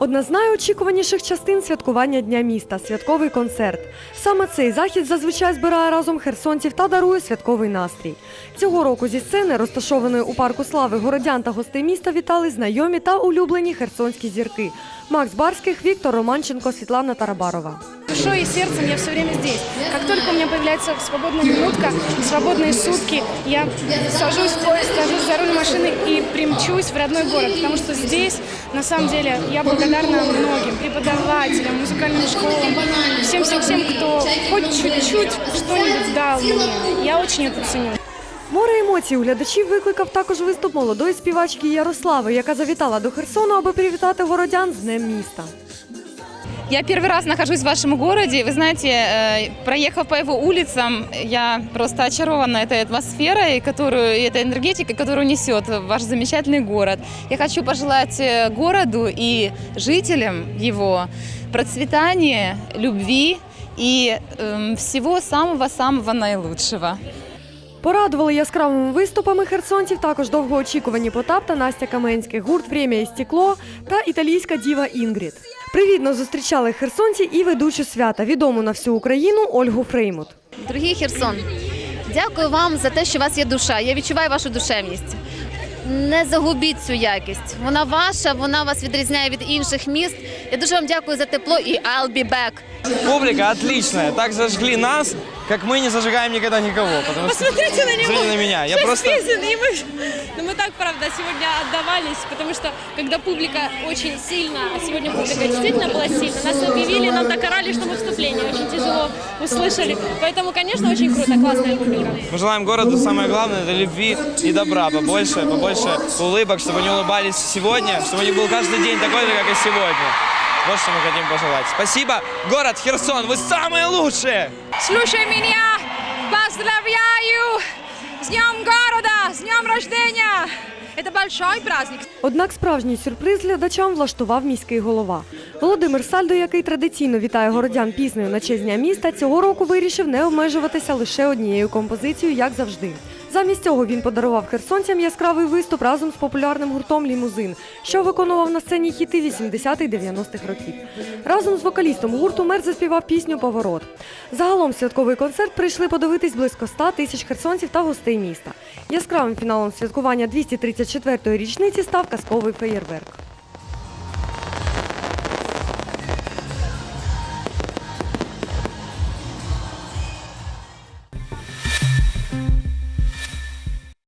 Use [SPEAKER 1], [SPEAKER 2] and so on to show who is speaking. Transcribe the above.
[SPEAKER 1] Одна з найочікуваніших частин святкування Дня міста святковий концерт. Саме цей захід зазвичай збирає разом херсонців та дарує святковий настрій. Цього року зі сцени, розташованої у парку слави городян та гостей міста, вітали знайомі та улюблені херсонські зірки. Макс Барських, Віктор Романченко, Світлана Тарабарова.
[SPEAKER 2] Душой и сердцем я все время здесь. Как только у меня появляется свободная минутка, свободные сутки, я сажусь в поезд, сажусь за руль машины и примчусь в родной город. Потому что здесь, на самом деле, я благодарна многим преподавателям, музыкальным школам, всем-всем-всем, кто хоть чуть-чуть что-нибудь дал мне. Я очень это ценю.
[SPEAKER 1] Море емоцій у глядачів викликав також виступ молодої співачки Ярослави, яка завітала до Херсону, аби привітати городян з Днем міста.
[SPEAKER 3] Я первый раз нахожусь в вашем городе. Вы знаете, э, проехав по его улицам, я просто очарована этой атмосферой, которую, и этой энергетикой, которую несет ваш замечательный город. Я хочу пожелать э, городу и жителям его процветания, любви и эм, всего самого-самого наилучшего.
[SPEAKER 1] Порадували яскравими виступами херсонців також довгоочікувані Потап та Настя Каменських, гурт «Премія і стекло» та італійська діва Інгрід. Привітно зустрічали херсонці і ведучу свята, відому на всю Україну Ольгу Фреймут.
[SPEAKER 4] Дорогі Херсон, дякую вам за те, що у вас є душа. Я відчуваю вашу душевність Не загубіть цю якість. Вона ваша, вона вас відрізняє від інших міст. Я дуже вам дякую за тепло і I'll be back.
[SPEAKER 5] Публика отличная. Так зажгли нас, как мы не зажигаем никогда никого. Потому что...
[SPEAKER 6] Посмотрите на него.
[SPEAKER 5] Смотрите на меня. Я
[SPEAKER 6] Шесть
[SPEAKER 5] просто...
[SPEAKER 6] песен, и мы, ну, мы так, правда, сегодня отдавались, потому что когда публика очень сильно, а сегодня публика действительно была сильна, нас объявили, нам так орали, что мы вступление очень тяжело услышали. Поэтому, конечно, очень круто, классная публика.
[SPEAKER 5] Мы желаем городу самое главное, это любви и добра. Побольше, побольше улыбок, чтобы они улыбались сегодня, чтобы они был каждый день такой же, как и сегодня. Вот что мы хотим пожелать. Спасибо, город Херсон, вы самые лучшие!
[SPEAKER 6] Слушай меня, поздравляю с Днем города, с Днем рождения! Это большой праздник.
[SPEAKER 1] Однак справжній сюрприз глядачам влаштував міський голова. Володимир Сальдо, який традиційно вітає городян пізною на честь дня міста, цього року вирішив не обмежуватися лише однією композицією, як завжди. Замість цього він подарував херсонцям яскравий виступ разом з популярним гуртом Лімузин, що виконував на сцені хіти 80-х-90-х років. Разом з вокалістом гурту мер заспівав пісню Поворот. Загалом святковий концерт прийшли подивитись близько 100 тисяч херсонців та гостей міста. Яскравим фіналом святкування 234-ї річниці став казковий феєрверк.